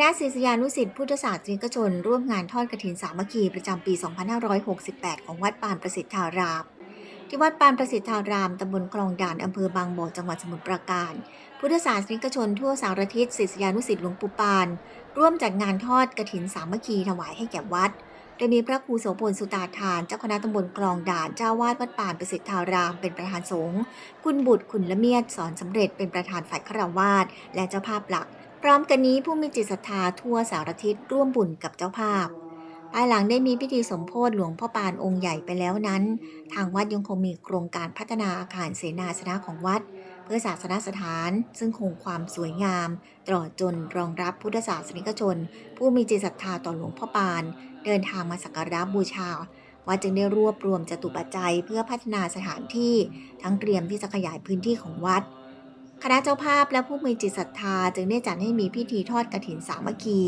ณะศิษยานุศิษย์พุทธศาสนิกชน ร่วมงานทอดกฐินสามัคคีประจำปี 2568 ของวัดปานประสิทธาราม ที่วัดปานประสิทธาราม ตำบลคลองด่าน อำเภอบางบ่อ จังหวัดสมุทรปราการ พุทธศาสนิกชนทั่วสารทิศศิษยานุศิษย์หลวงปู่ปาน ร่วมจัดงานทอดกฐินสามัคคีถวายให้แก่วัด โดยมีพระครูโสพลสุตาทาน เจ้าคณะตำบลคลองด่าน เจ้าวาดวัดป่านประสิทธาราม เป็นประธานสงฆ์ คุณบุตร คุณละเมียด สอนสำเร็จ เป็นประธานฝ่ายฆราวาสและเจ้าภาพหลัก พร้อมกันนี้ผู้มีจิตศรัทธาทั่วสารทิศร่วมบุญกับเจ้าภาพ ภายหลังได้มีพิธีสมโพธิหลวงพ่อปานองค์ใหญ่ไปแล้วนั้น ทางวัดยังคงมีโครงการพัฒนาอาคารเสนาสนะของวัด เพื่อศาสนสถาน ซึ่งคงความสวยงามตลอดจนรองรับพุทธศาสนิกชน ผู้มีจิตศรัทธาต่อหลวงพ่อปาน เดินทางมาสักการะบูชาวัดจึงได้รวบรวมจตุปัจจัยเพื่อพัฒนาสถานที่ทั้งเตรียมที่จะขยายพื้นที่ของวัด คณะเจ้าภาพและผู้มีจิตศรัทธา จึงได้จัดให้มีพิธีทอดกฐินสามัคคี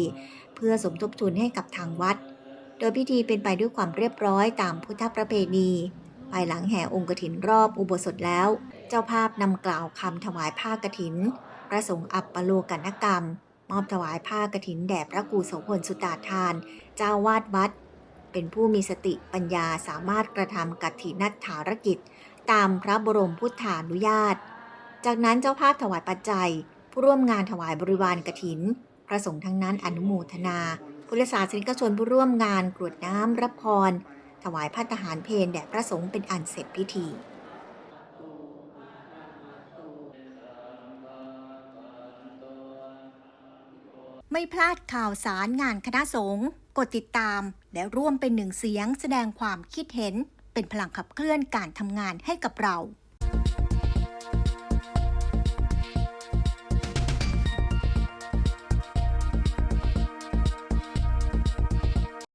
เพื่อสมทบทุนให้กับทางวัด โดยพิธีเป็นไปด้วยความเรียบร้อยตามพุทธประเพณีภายหลังแห่องค์กฐินรอบอุโบสถแล้ว เจ้าภาพนำกล่าวคำถวายผ้ากฐิน พระสงฆ์อัปปโลกนกรรม มอบถวายผ้ากฐินแด่พระครูโสพลสุตาทาน เจ้าวาดวัด เป็นผู้มีสติปัญญาสามารถกระทำกฐินัตถารกิจ ตามพระบรมพุทธานุญาต จากนั้นเจ้าภาพถวายปัจจัย ผู้ร่วมงานถวายบริวารกฐิน พระสงฆ์ทั้งนั้นอนุโมทนาพุทธศาสนิกชนผู้ร่วมงานกรวดน้ำรับพร ถวายพัฒหารเพลแด่พระสงฆ์เป็นอันเสร็จพิธีไม่พลาดข่าวสารงานคณะสงฆ์กดติดตาม และร่วมเป็นหนึ่งเสียงแสดงความคิดเห็น เป็นพลังขับเคลื่อนการทำงานให้กับเรา